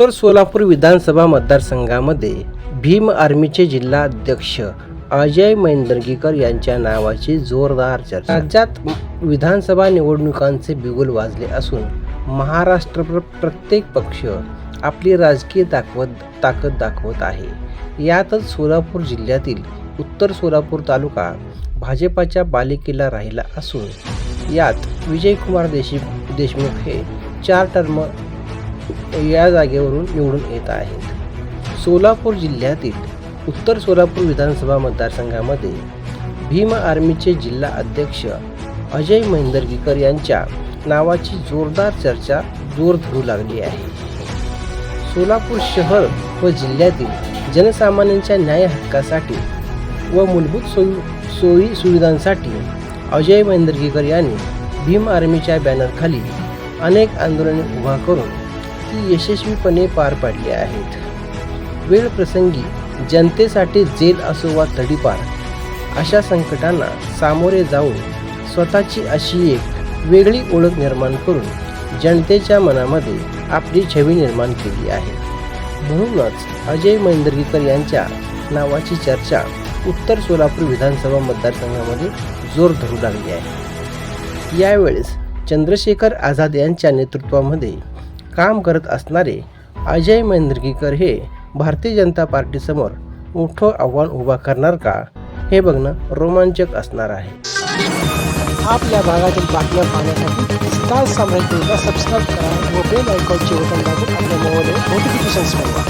तर सोलापूर विधानसभा मतदारसंघामध्ये भीम आर्मीचे जिल्हा अध्यक्ष अजय मैंदर्गीकर यांच्या नावाची जोरदार चर्चा. राज्यात विधानसभा निवडणुकांचे बिगुल वाजले असून महाराष्ट्र प्रत्येक पक्ष आपली राजकीय दाखवत ताकद दाखवत आहे. यातच सोलापूर जिल्ह्यातील उत्तर सोलापूर तालुका भाजपाच्या बालिकेला राहिला असून यात विजयकुमार देशी देशमुख हे चार टर्म या जागेवरून निवडून येत आहेत. सोलापूर जिल्ह्यातील उत्तर सोलापूर विधानसभा मतदारसंघामध्ये भीम आर्मीचे जिल्हा अध्यक्ष अजय मैंदर्गीकर यांच्या नावाची जोरदार चर्चा जोर धरू लागली आहे. सोलापूर शहर व जिल्ह्यातील जनसामान्यांच्या न्याय हक्कासाठी व मूलभूत सोयी सोयी सुविधांसाठी अजय महेंद्रगीकर यांनी भीम आर्मीच्या बॅनरखाली अनेक आंदोलने उभा करून ती यशस्वीपणे पार पाडली आहेत. वेळ प्रसंगी जनतेसाठी जेल असो वा तडीपार अशा संकटांना सामोरे जाऊन स्वतःची अशी एक वेगळी ओळख निर्माण करून जनतेच्या मनामध्ये आपली छवी निर्माण केली आहे. म्हणूनच अजय मैंदर्गीकर यांच्या नावाची चर्चा उत्तर सोलापूर विधानसभा मतदारसंघामध्ये जोर धरू लागली आहे. यावेळेस चंद्रशेखर आझाद यांच्या नेतृत्वामध्ये काम करत असणारे अजय मैंदर्गीकर हे भारतीय जनता पार्टीसमोर मोठं आव्हान उभा करणार का? हे बघणं रोमांचक असणार आहे. आपल्या भागातील बातम्या पाहण्यासाठी स्टार साम्राज्याला सबस्क्राईब करा व बेल आयकॉनचे बटन दाबून आपल्या मोबाईलवर नोटिफिकेशन्स मिळवा